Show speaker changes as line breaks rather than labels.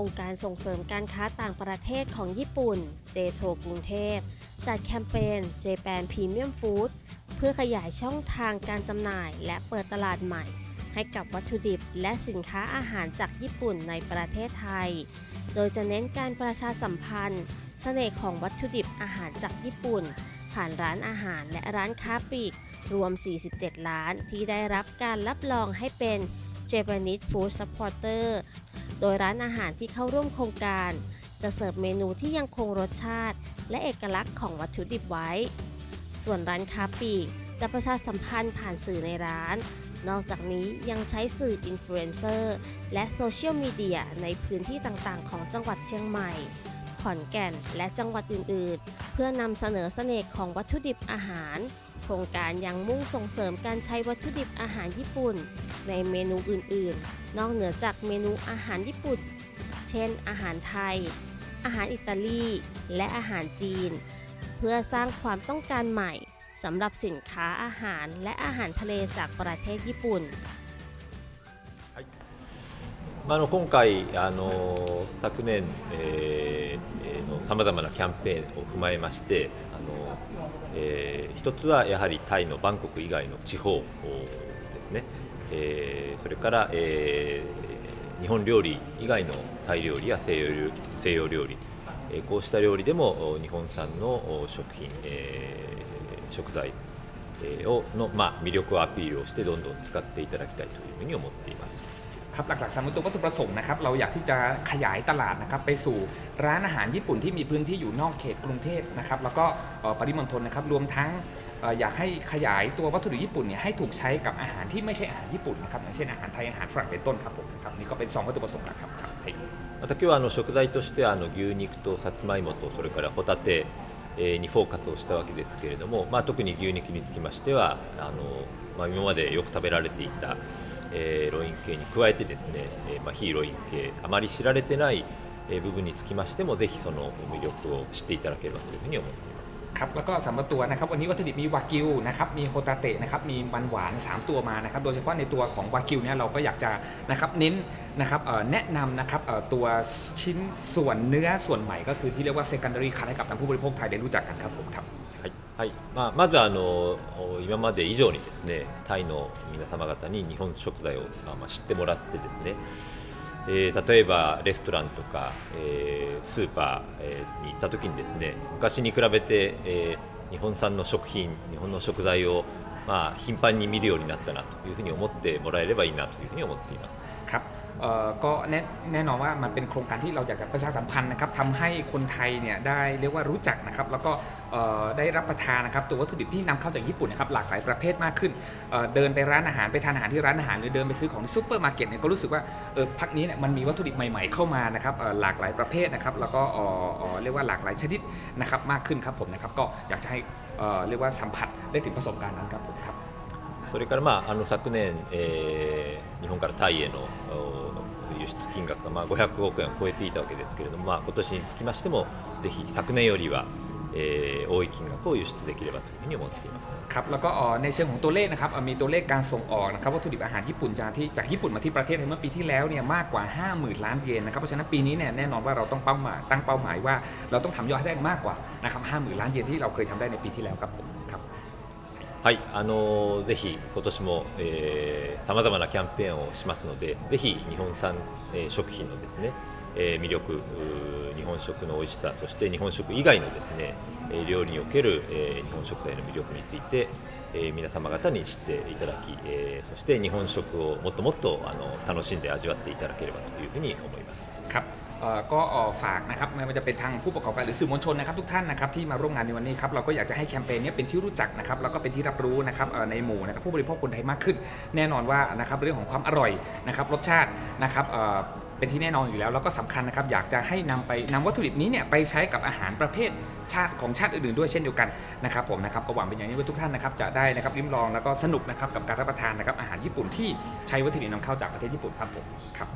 องค์การส่งเสริมการค้าต่างประเทศของญี่ปุ่น เจโทกรุงเทพ จัดแคมเปญ Japan Premium Food เพื่อขยายช่องทางการจำหน่ายและเปิดตลาดใหม่ ให้กับวัตถุดิบและสินค้าอาหารจากญี่ปุ่นในประเทศไทย โดยจะเน้นการประชาสัมพันธ์เสน่ห์ของวัตถุดิบอาหารจากญี่ปุ่น ผ่านร้านอาหารและร้านค้าปลีก รวม 47 ร้านที่ได้รับการรับรองให้เป็น Japanese Food Supporter โดยร้านอาหารที่เข้าร่วมโครงการ จะเสิร์ฟเมนูที่ยังคงรสชาติ และเอกลักษณ์ของวัตถุดิบไว้ ส่วนร้านค้าปลีกจะประชาสัมพันธ์ผ่านสื่อในร้าน นอกจากนี้ยังใช้สื่ออินฟลูเอนเซอร์และโซเชียลมีเดียในพื้นที่ต่างๆ ของจังหวัดเชียงใหม่ ขอนแก่น และจังหวัดอื่น ๆ เพื่อนำเสนอเสน่ห์ของวัตถุดิบอาหาร โครงการยังมุ่งส่งเสริมการใช้วัตถุดิบอาหารญี่ปุ่น ในเมนูอื่นๆ นอกเหนือจากเมนูอาหารญี่ปุ่น เช่น อาหารไทย อาหารอิตาลี และอาหารจีน เพื่อสร้างความต้องการใหม่สำหรับสินค้าอาหารและอาหารทะเลจากประเทศญี่ปุ่น
まあ、あの今回あの昨年 さまざまなキャンペーンを踏まえましてあの、えー一つはやはりタイのバンコク以外の地方ですね、えーそれから、えー日本料理以外のタイ料理や西洋料西洋料理、えーこうした料理でも日本産の食品、えー食材をの、まあ、魅力をアピールをしてどんどん使っていただきたいというふうに思っています。
ครับหลักๆสำหรับตัววัตถุประสงค์นะครับเราอยากที่จะขยายตลาดนะครับไปสู่ร้านอาหารญี่ปุ่นที่มีพื้นที่อยู่นอกเขตกรุงเทพนะครับแล้วก็เอ่อปริมณฑลนะครับรวมทั้งเอ่ออยากให้ขยายตัววัตถุดิบญี่ปุ่นเนี่ยให้ถูกใช้กับอาหารที่ไม่ใช่อาหารญี่ปุ่นนะครับอย่างเช่นอาหารไทยอาหารฝรั่งเป็นต้นครับผมครับนี่ก็เป็นสองวัตถุประสงค์หลักครับครับはい
また今日はあの食材としてはあの牛肉とさつまいもとそれからホタテえー にフォーカスをしたわけですけれども、まあ、特に牛肉につきましてはあの、まあ、今までよく食べられていた、えーロイン系に加えてですね、えーまあ、非ロイン系あまり知られてない部分につきましてもぜひその魅力を知っていただければというふうに思っています。
ครับแล้วก็สำหรับตัวนะครับวันนี้วัตถุดิบมีวากิวนะครับมีโฮตาเตะนะครับมีมันหวาน 3 ตัวมานะครับโดยเฉพาะในตัวของวากิวเนี่ยเราก็อยากจะนะครับเน้นนะครับเอ่อแนะนำนะครับเอ่อตัวชิ้นส่วนเนื้อส่วนใหม่ก็คือที่เรียกว่า secondary cut ให้กับทางผู้บริโภคไทยได้รู้จักกันครับผมครับ
はいはいまあ、まずあのお今まで以上にですねタイの皆様方に日本食材を、まあまあ、知ってもらってですね、えー例えばレストランとか、えー スーパー、に行った時にですね昔に比べて、え日本産の食品日本の食材を、まあ、頻繁に見るようになったなというふうに思ってもらえればいいなというふうに思っています。
ครับเอ่อก็แน่แน่นอนว่ามันเป็นโครงการที่เราอยากจะประชาสัมพันธ์นะครับทำให้คนไทยเนี่ยได้เรียกว่ารู้จักนะครับแล้วก็เอ่อได้รับประทานนะครับตัววัตถุดิบที่นำเข้าจากญี่ปุ่นนะครับหลากหลายประเภทมากขึ้นเอ่อเดินไปร้านอาหารไปทานอาหารที่ร้านอาหารหรือเดินไปซื้อของที่ซูเปอร์มาร์เก็ตเนี่ยก็รู้สึกว่าเออพักนี้เนี่ยมันมีวัตถุดิบใหม่ๆเข้ามานะครับเอ่อหลากหลายประเภทนะครับแล้วก็เอ่อเอ่อเรียกว่าหลากหลายชนิดนะครับมากขึ้นครับผมนะครับก็อยากจะให้เอ่อเรียกว่าสัมผัสได้ถึงประสบการณ์นั้นครับผมครับ
それから、まあ、あの昨年、えー日本からタイへのお 輸出金額が、まあ、500億円を超えていたわけですけれども、まあ、今年につきましてもぜひ昨年よりは、えー多い金額を輸出できればというふうに思っています。
ครับแล้วก็เอ่อในเชิงของตัวเลขนะครับเอ่อมีตัวเลขการส่งออกนะครับวัตถุดิบอาหารญี่ปุ่นจากที่จากญี่ปุ่นมาที่ประเทศไทยเมื่อปีที่แล้วเนี่ยมากกว่า 50,000 ล้านเยนนะครับเพราะฉะนั้นปีนี้เนี่ยแน่นอนว่าเราต้องเป้าหมายตั้งเป้าหมายว่าเราต้องทำยอดให้ได้มากกว่านะครับ50,000 ล้านเยนที่เราเคยทำได้ในปีที่แล้วครับผมครับ
はい、あのぜひ今年もさまざまなキャンペーンをしますので、ぜひ日本産、えー食品のですね、えー魅力、日本食の美味しさ、そして日本食以外のですね、えー料理における、えー日本食材の魅力について、えー皆様方に知っていただき、えーそして日本食をもっともっとあの楽しんで味わっていただければというふうに思います。
ก็ฝากนะครับไม่ว่าจะเป็นทางผู้ประกอบการหรือสื่อมวลชนนะครับทุกท่านนะครับที่มาร่วมงานในวันนี้ครับเราก็อยากจะให้แคมเปญนี้เป็นที่รู้จักนะครับแล้วก็เป็นที่รับรู้นะครับในหมู่นะครับผู้บริโภคคนไทยมากขึ้น แน่นอนว่านะครับเรื่องของความอร่อยนะครับรสชาตินะครับเป็นที่แน่นอนอยู่แล้วแล้วก็สำคัญนะครับอยากจะให้นำไปนำวัตถุดิบนี้เนี่ยไปใช้กับอาหารประเภทชาติของชาติอื่นๆด้วยเช่นเดียวกันนะครับผมนะครับก็หวังเป็นอย่างนี้ว่าทุกท่านนะครับจะได้นะครับริมลองแล้วก็สนุกนะครับกับการรับประทานนะครับอาหารญี่ปุ่นที่ใช้วัตถุดิบนำเข้าจากประเทศญี่ปุ่นครับผมครับ